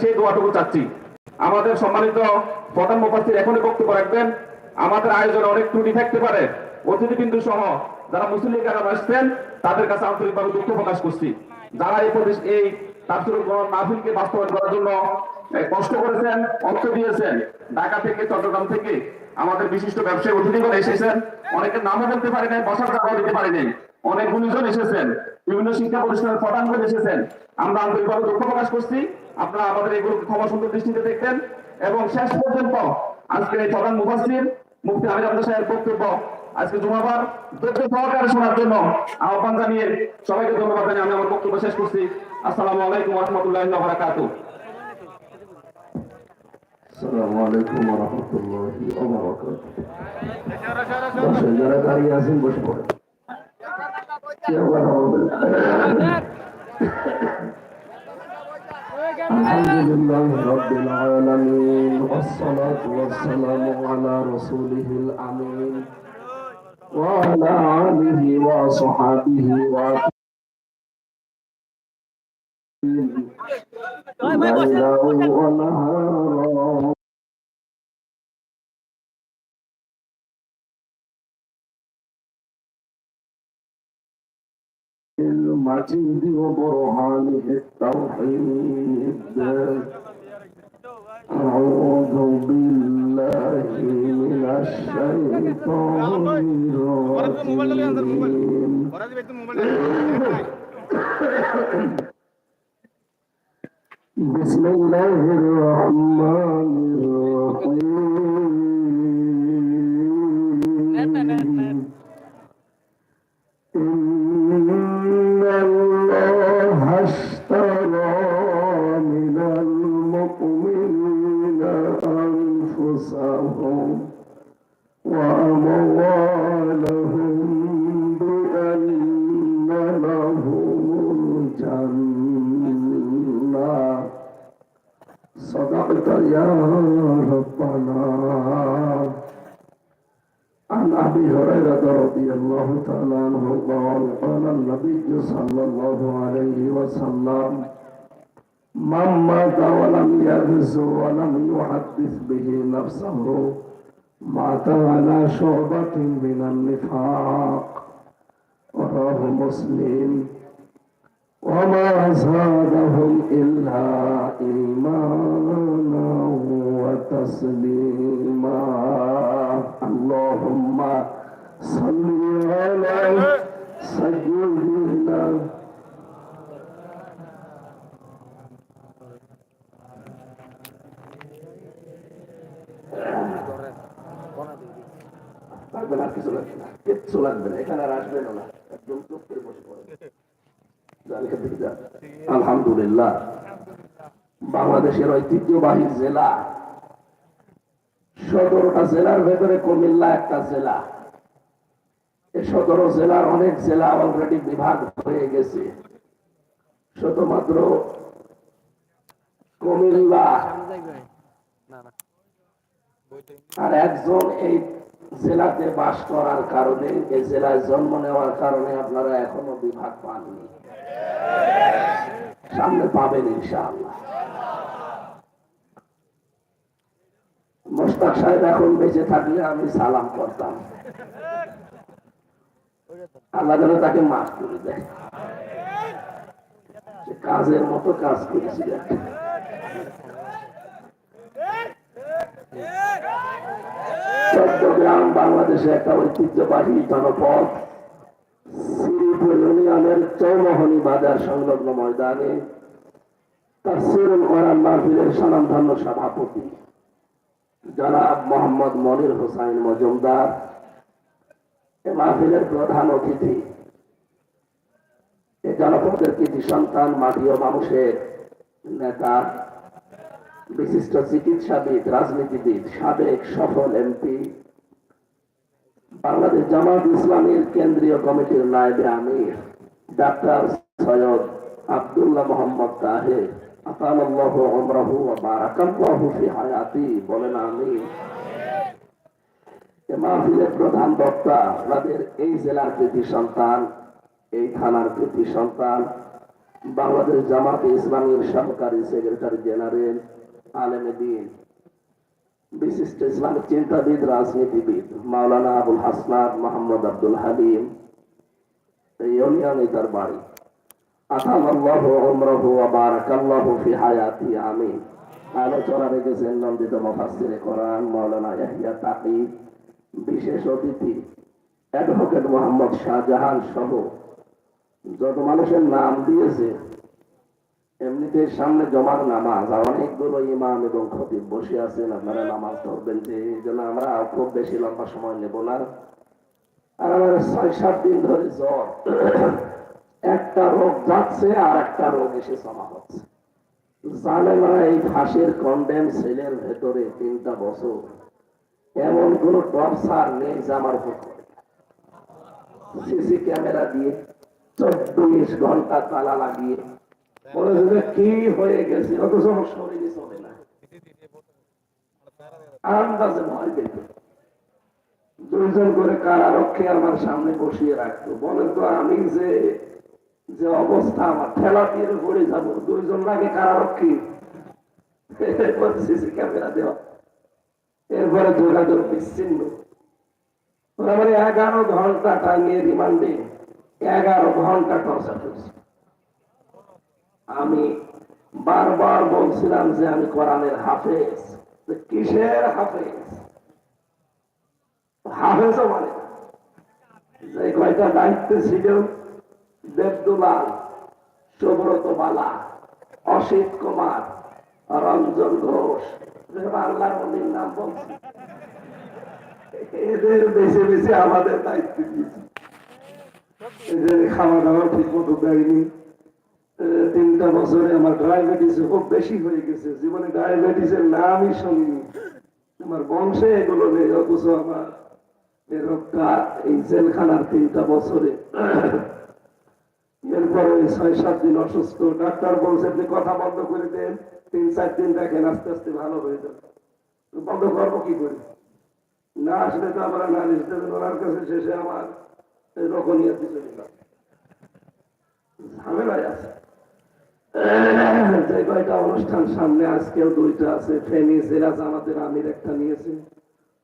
সেই দোয়াটুকু চাচ্ছি। আমাদের সম্মানিত প্রধান মুফাসির এখনই বক্তব্য রাখবেন। আমাদের আয়োজনে অনেক ত্রুটি থাকতে পারে। অতিথিবৃন্দু সহ যারা মুসলিম কারাম আসছেন, তাদের কাছে আন্তরিকভাবে দুঃখ প্রকাশ করছি। যারা এই প্রদেশ, এই মাহফিলকে বাস্তবায়ন করার জন্য কষ্ট করেছেন, অর্থ দিয়েছেন, ঢাকা থেকে, চট্টগ্রাম থেকে আমাদের বিশিষ্ট ব্যবসায়ী অতিথিগণ এসেছেন। অনেকের নামও বলতে পারি নাই, বসার জায়গাও দিতে অনেক গুণীজন এসেছেন। বিভিন্ন শিক্ষা প্রতিষ্ঠানের এসেছেন। আমরা আন্তরিকভাবে দুঃখ প্রকাশ করছি। আপনারা আমাদের এগুলো ক্ষমা সুন্দর দৃষ্টিতে দেখতেন এবং শেষ পর্যন্ত আজকে এই প্রধান মুফাসির মুফতি আমির আব্দুল সাহেব বক্তব্য আজকে জুমাবার ধৈর্য সহকারে শোনার জন্য আহ্বান জানিয়ে সবাইকে ধন্যবাদ জানিয়ে আমি আমার বক্তব্য শেষ করছি। আসসালামু আলাইকুম রহমতুল্লাহ বারাকাত আসসালামু আলাইকুম রহমতুল্লাহি বারাকাতুহু। যারা দাঁড়িয়ে الحمد لله رب العالمين والصلاة والسلام على رسوله الأمين وعلى آله وصحبه ليلا ونهارا. المجيد وبرهانه التوحيد أعوذ بالله من الشيطان الرجيم بسم الله الرحمن عن أبي هريرة رضي الله تعالى عنه قال قال النبي صلى الله عليه وسلم من مات ولم يغزو ولم يحدث به نفسه مات على شعبة من النفاق. رواه مسلم. وما زادهم إلا إيمانا وتسليما. اللهم صل على سيدنا লাগবে না আর কিছু লাগবে না কিচ্ছু লাগবে না এখানে আর আসবেন না একদম চুপ করে বসে পড়েন যান এখান থেকে যান। আলহামদুলিল্লাহ বাংলাদেশের ঐতিহ্যবাহী জেলা সতেরোটা জেলার ভেতরে কুমিল্লা একটা জেলা। এই সতেরো জেলার অনেক জেলা অলরেডি বিভাগ হয়ে গেছে। শুধুমাত্র কুমিল্লা। আর একজন এই জেলাতে বাস করার কারণে, এই জেলায় জন্ম নেওয়ার কারণে আপনারা এখনও বিভাগ পাননি। সামনে পাবেন ইনশাআল্লাহ। সাহেব এখন বেঁচে থাকলে আমি সালাম করতাম। আল্লাহ যেন তাকে মাফ করে দেয়। কাজের মতো কাজ করেছিলেন চট্টগ্রাম বাংলাদেশে একটা ঐতিহ্যবাহী শ্রীপুর ইউনিয়নের চৌমোহনী বাজার সংলগ্ন ময়দানে তাফসিরুল কোরআন মাহফিলের স্বনামধন্য সভাপতি জনাব মোহাম্মদ মনির হোসাইন মজুমদার, এ মাহফিলের প্রধান অতিথি, এ জনপদের কৃতি সন্তান, মাটি মানুষের নেতা, বিশিষ্ট চিকিৎসাবিদ, রাজনীতিবিদ, সাবেক সফল এমপি, বাংলাদেশ জামাত ইসলামীর কেন্দ্রীয় কমিটির নায়েবে আমির, ডাক্তার সৈয়দ আব্দুল্লাহ মোহাম্মদ তাহের প্রধান বক্তা আমাদের এই জেলার সন্তান, এই থানার সন্তান, বাংলাদেশ জামাত ইসলামীর সহকারী সেক্রেটারি জেনারেল, আলেমে দিন, বিশিষ্ট ইসলামিক চিন্তাবিদ, রাজনীতিবিদ, মাওলানা আবুল হাসনাদ মোহাম্মদ আব্দুল হালিম, এই ইউনিয়নে তার বাড়ি। শাহজাহান সহ। যত মানুষের নাম দিয়েছে, এমনিতে সামনে জমার নামাজ, আর অনেকগুলো ইমাম এবং খতিব বসে আছেন, আপনারা নামাজ ধরবেন যে এই জন্য আমরা খুব বেশি লম্বা সময় নেব না। আর আমার ছয় সাত দিন ধরে জ্বর একটা রোগ যাচ্ছে আর একটা রোগ এসে জমা হচ্ছে। এই কন্ডেম সেলের ভেতরে তিনটা বছর এমন কোন নেই করে। সিসি ক্যামেরা দিয়ে চব্বিশ ঘণ্টা তালা লাগিয়ে যে কি হয়ে গেছে? শরীরে চলে না। আন্দাজে ভয় পেত। দুইজন করে কারারক্ষী আমার সামনে বসিয়ে রাখতো। বলেন তো আমি যে যে অবস্থা আমার, ঠেলা দিয়ে পড়ে যাব। দুইজন লাগে কারারক্ষী। এরপর সিসি ক্যামেরা দেওয়া। এরপরে যোগাযোগ বিচ্ছিন্ন। এগারো ঘণ্টা টাইমে রিমান্ডে। এগারো ঘণ্টা আমি বারবার বলছিলাম যে আমি কোরআনের হাফেজ। কিসের হাফেজ? হাফেজও মানে। যে কয়টা দায়িত্ব ছিল? দেবদুলাল, সুব্রত বালা, অসিত কুমার, রঞ্জন ঘোষ। আল্লাহ মন্দির নাম বলছি। এদের বেছে বেছে আমাদের দায়িত্ব দিয়েছে। এদের খাওয়া দাওয়া ঠিক মতো দেয়নি তিনটা বছরে আমার ডায়াবেটিস খুব বেশি হয়ে গেছে। জীবনে ডায়াবেটিসের নামই শুনিনি। আমার বংশে এগুলো নেই, অথচ আমার এই রোগটা এই জেলখানার তিনটা বছরে এরপরে ছয়, সাত দিন অসুস্থ। ডাক্তার বলছে, আপনি কথা বন্ধ করে দেন। তিন, চার দিন দেখেন, আস্তে আস্তে ভালো হয়ে যাবে। বন্ধ করব কি করে? না আসলে তো আমরা নালিশ দেবেন ওনার কাছে শেষে আমার রকনিয়াতি চলে গেল ঝামেলায় আছে। যে কয়টা অনুষ্ঠান সামনে আজকেও দুইটা আছে। ফেনী জেলা জামাতের আমির একটা নিয়েছে।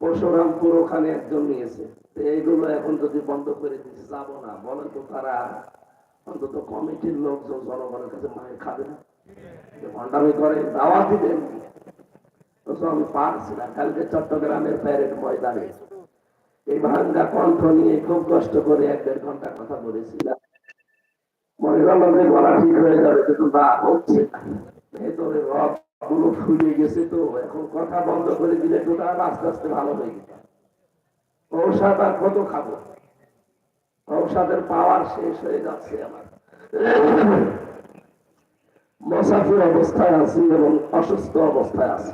পরশুরামপুর ওখানে একজন নিয়েছে। এইগুলো এখন যদি বন্ধ করে দিতে যাব না। বলেন তো তারা অন্তত কমিটির লোকজন জনগণের কাছে মায়ের খাবে না। যে ভণ্ডামি করে, দাওয়াতি দেন আমি পারছি না। কালকে চট্টগ্রামের প্যারেড ময়দানে। এই ভাঙ্গা কণ্ঠ নিয়ে খুব কষ্ট করে এক দেড় ঘণ্টা কথা বলেছিলাম। মনে গলা ঠিক হয়ে যাবে, কিন্তু না, হচ্ছে ভেতরে রথগুলো ফুলে গেছে তো, এখন কথা বন্ধ করে দিলে টোটাল আস্তে আস্তে ভালো হয়ে গেছে। ঔষধ আর কত খাব? ঔষধের পাওয়ার শেষ হয়ে যাচ্ছে আমার। মশাফির অবস্থায় আছি এবং অসুস্থ অবস্থায় আছি।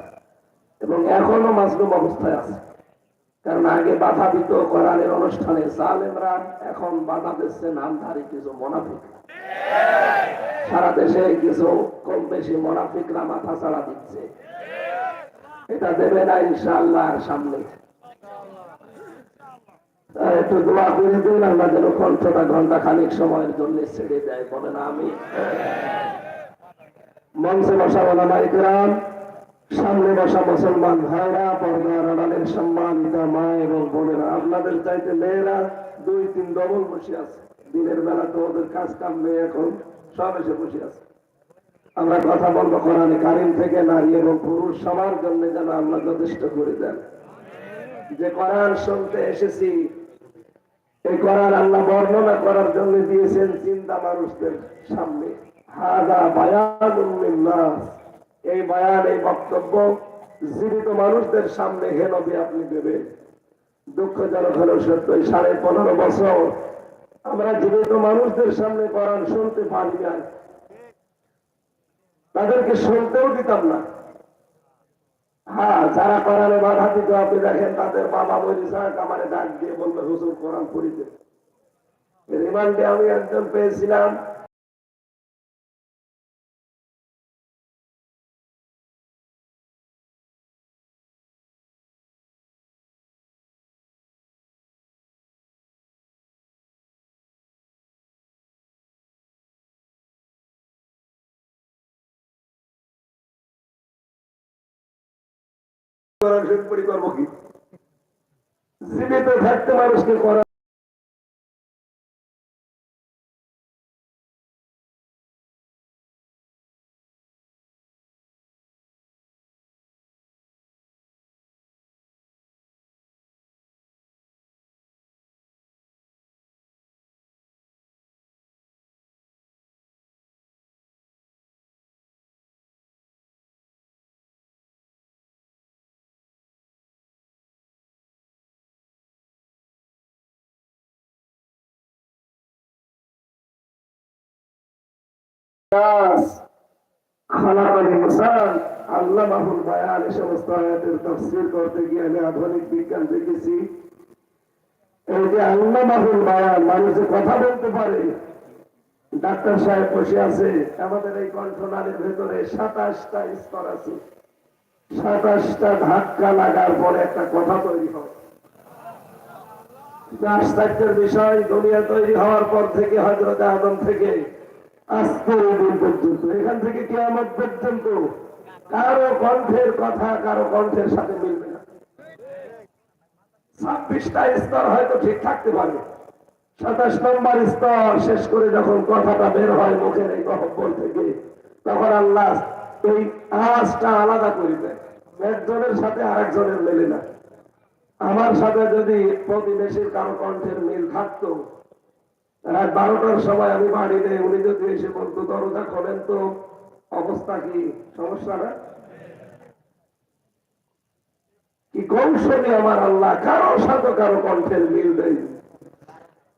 এবং এখনও মাসরুম অবস্থায় আছে। কারণ আগে বাধা দিত কোরআনের অনুষ্ঠানে, জালেমরা এখন বাধা দিচ্ছে নামধারী কিছু মোনাফিক। সারা দেশে কিছু কম বেশি মোনাফিকরা মাথা ছাড়া দিচ্ছে। এটা দেবে না ইনশাল্লাহ সামনে। একটু দোয়া করে দিন, আল্লাহ যেন কণ্ঠটা ঘণ্টা খানিক সময়ের জন্য ছেড়ে দেয় বলে না আমি মঞ্চে বসা বলা মাইকরাম সামনে বসা মুসলমান ভাইরা পর্দার সম্মানিতা মা এবং বোনেরা, আপনাদের চাইতে মেয়েরা দুই, তিন ডবল বসে আছে। দিনের বেলা তো ওদের কাজ কাম নেই এখন, সব এসে বসে আছে। আমরা কথা বলব কোরআনে কারিম থেকে, নারী এবং পুরুষ সবার জন্য যেন আল্লাহ যথেষ্ট করে দেন। যে কোরআন শুনতে এসেছি এই কোরআন আল্লাহ বর্ণনা করার জন্য দিয়েছেন চিন্তা মানুষদের সামনে। এই বয়ান, এই বক্তব্য জীবিত মানুষদের সামনে হে নবী আপনি দেবেন। দুঃখজনক হলেও সত্য সাড়ে পনেরো বছর আমরা জীবিত মানুষদের সামনে কোরআন শুনতে পারি না তাদেরকে শুনতেও দিতাম না। হ্যাঁ যারা কোরআনে বাধা দিত আপনি দেখেন, তাদের বাবা বলি সাহেব আমার ডাক দিয়ে বলতো হুসুর কোরআন পড়িতে। রিমান্ডে আমি একজন পেয়েছিলাম। কোরআন শরীফ করব কি? জীবিত থাকতে মানুষকে কোরআন মানুষে কথা বলতে পারে, ডাক্তার সাহেব বসে আছে, আমাদের এই কণ্ঠনালীর ভেতরে সাতাশটা স্তর আছে। সাতাশটা ধাক্কা লাগার পরে একটা কথা তৈরি হয়। বিষয়, দুনিয়া তৈরি হওয়ার পর থেকে হজরত আদম থেকে এখান থেকে পর্যন্ত কারও কণ্ঠের কথা কারও কণ্ঠের সাথে মিলবে না। ছাব্বিশটা স্তর হয়তো ঠিক থাকতে পারে। সাতাশ নম্বর স্তর শেষ করে যখন কথাটা বের হয় মুখের এই থেকে, তখন আল্লাহ এই আওয়াজটা আলাদা করে একজনের সাথে আরেকজনের মেলে না। আমার সাথে যদি প্রতিবেশীর কারও কণ্ঠের মিল থাকতো রাত বারোটার সময় আমি বাড়ি নেই। উনি যদি এসে বলতো, দরজা খোলেন তো, অবস্থা কি? সমস্যা না? কি কৌশলী আমার আল্লাহ, কারও সাথে কারও কণ্ঠের মিল দেয়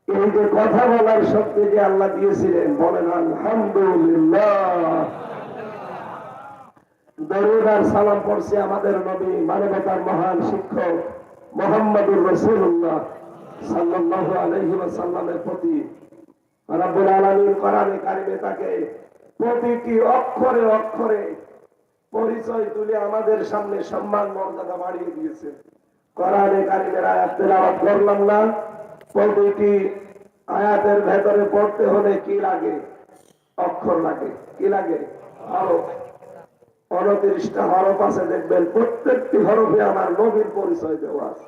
এই যে কথা বলার শক্তি যে আল্লাহ দিয়েছিলেন, বলেন আলহামদুলিল্লাহ। সালাম পড়ছে আমাদের নবী, মানবতার মহান শিক্ষক মোহাম্মদুর রসুল্লাহ সাল্লাল্লাহু আলাইহি প্রতি আলামিন কোরআনে কারিমে তাকে প্রতিটি অক্ষরে অক্ষরে পরিচয় তুলে আমাদের সামনে সম্মান, মর্যাদা বাড়িয়ে কোরআনে কারিমের আয়াত তেলাওয়াত করলাম না। প্রতিটি আয়াতের ভেতরে পড়তে হলে কি লাগে? অক্ষর লাগে। কি লাগে? হরফ উনত্রিশটা হরফ আছে, দেখবেন প্রত্যেকটি হরফে আমার নবীর পরিচয় দেওয়া আছে।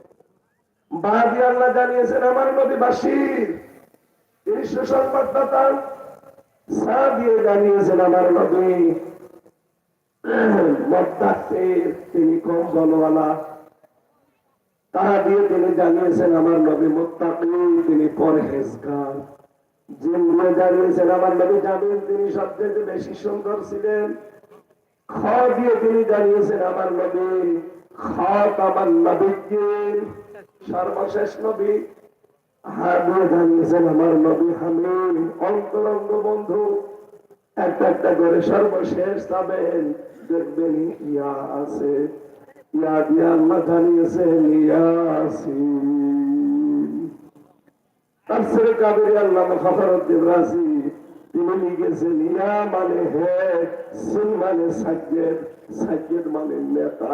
বাদি আল্লাহ জানিয়েছেন, আমার নবী বাসির তিনি সুসংবাদদাতা। সা দিয়ে জানিয়েছেন, আমার মদ্দাসের তিনি কম বলওয়ালা তাহা দিয়ে তিনি জানিয়েছেন, আমার নবী মোত্তাকি, তিনি পরহেজগার। জিন দিয়ে জানিয়েছেন, আমার নবী জানেন তিনি সবচেয়ে বেশি সুন্দর ছিলেন। খ দিয়ে তিনি জানিয়েছেন, আমার নবী খাত আমার নবীর সর্বশেষ নবী। হা দিয়ে জানিয়েছেন আমার নবী হামিম। অন্তরঙ্গ বন্ধু। একটা একটা করে সর্বশেষ যাবেন। দেখবেন ইয়া আছে ইয়া দিয়ে আল্লাহ জানিয়েছেন তাফসিরে কাবেরী রাজি তিনি লিখেছেন, ইয়া মানে হে সিন মানে সাজ্জেদ। সাজ্জেদ মানে নেতা।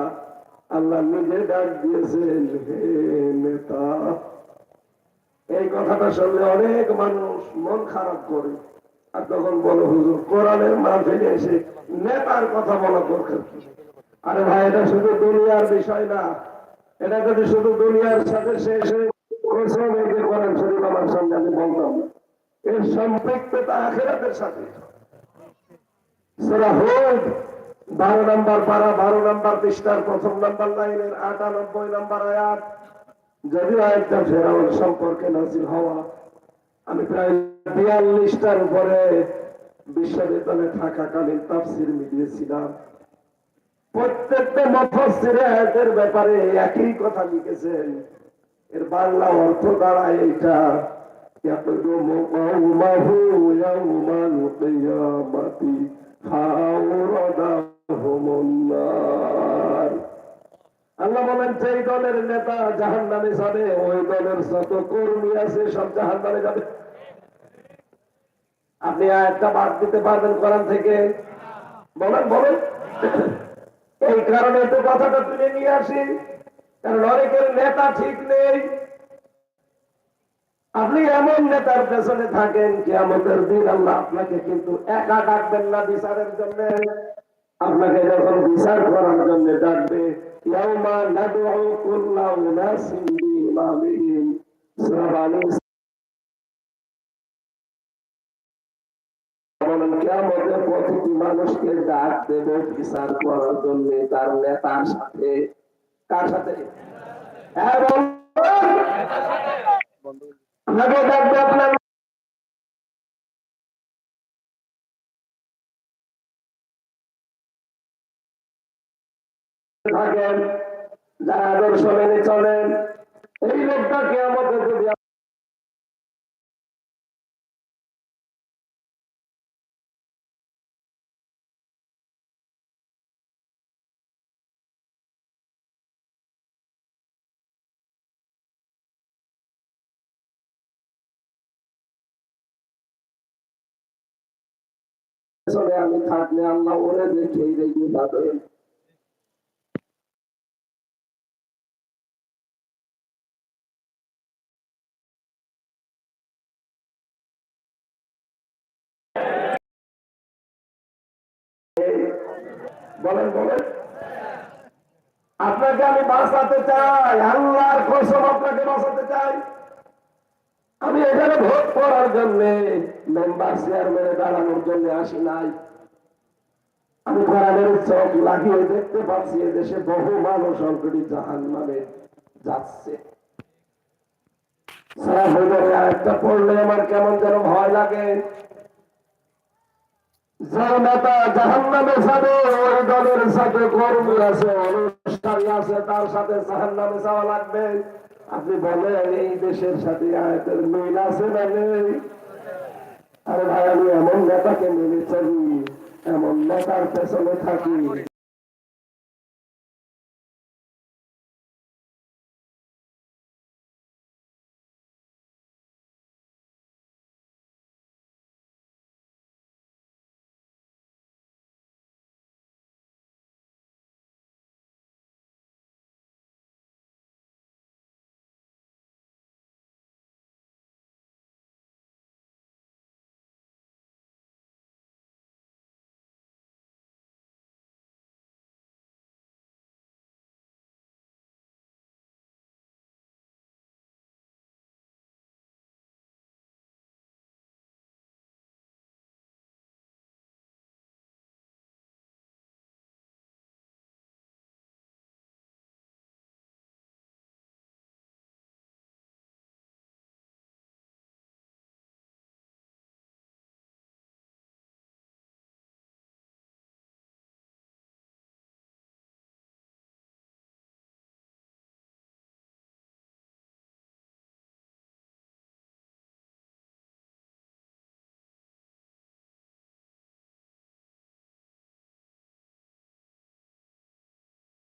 আল্লাহ নিজে ডাক দিয়েছেন নেতা। এই কথাটা শুনলে অনেক মানুষ মন খারাপ করে। আর তখন বলো, হুজুর, কোরআনের মাহফিলে এসে নেতার কথা বলা দরকার আরে ভাই, এটা শুধু দুনিয়ার বিষয় না। এটা যদি শুধু দুনিয়ার সাথে শেষ হয়ে কোরআন শরীফ আমার সামনে আমি বলতাম, এর সম্পৃক্ততা আখেরাতের সাথে। সূরা হুদ বারো নম্বর পারা বারো নম্বর পৃষ্ঠার প্রথম নম্বর লাইনের আটানব্বই নম্বর আয়াত যদিও আয়াতটা ফেরাউন সম্পর্কে নাজিল হওয়া আমি প্রায় বিয়াল্লিশটার উপরে বিশ্ববিদ্যালয়ে থাকাকালীন তাফসির মিলিয়েছিলাম প্রত্যেকটা মফসিরে আয়াতের ব্যাপারে একই কথা লিখেছেন এর বাংলা অর্থ দাঁড়ায় এইটা يقدم قومه يوم القيامة حاوردهم النار আল্লাহ বলেন দলের নেতা জাহান নামে যাবে, ওই দলের যত কর্মী আছে সব জাহান নামে যাবে। আপনি একটা বাদ দিতে পারবেন থেকে। বলেন বলেন। এই কারণে তো কথাটা তুলে নিয়ে আসি। কারণ অনেকের নেতা ঠিক নেই। আপনি এমন নেতার পেছনে থাকেন কি আমাদের দিন আল্লাহ আপনাকে কিন্তু একা ডাকবেন না বিচারের জন্য। আপনাকে যখন বিচার করার জন্য ডাকবে, ইয়াউমা নাদউ কুল্লা উনাসিন বিইমামিহিম সূরা আলী বলেন প্রতিটি মানুষকে ডাক দেবে বিচার করার জন্য তার নেতার সাথে। কার সাথে? হ্যাঁ আপনার থাকেন, যারা আদর্শ মেনে চলেন, এই লোকটাকে আমাদের যদি আমি থাকলে আল্লাহ ওরে দেখেই রেখে যাবেন বলেন বলেন। আপনাকে আমি বাঁচাতে চাই, আল্লাহর কসম আপনাকে বাঁচাতে চাই। আমি এখানে ভোট করার জন্য মেম্বার চেয়ারম্যানে দাঁড়ানোর জন্য আসি নাই। আমি কোরআনের চোখ লাগিয়ে দেখতে পাচ্ছি, এদেশে বহু মানুষ অলরেডি জাহান মানে যাচ্ছে। সারা হইলে, আরেকটা পড়লে আমার কেমন যেন ভয় লাগে। যার নেতা যাবে, ওই দলের সাথে কর্মী আছে আছে, তার সাথে জাহান নামে যাওয়া লাগবে। আপনি বলেন, এই দেশের সাথে আয়াতের মিল আছে না নেই? আরে ভাই, আমি এমন নেতাকে মেনে চলি এমন নেতার পেছনে থাকি।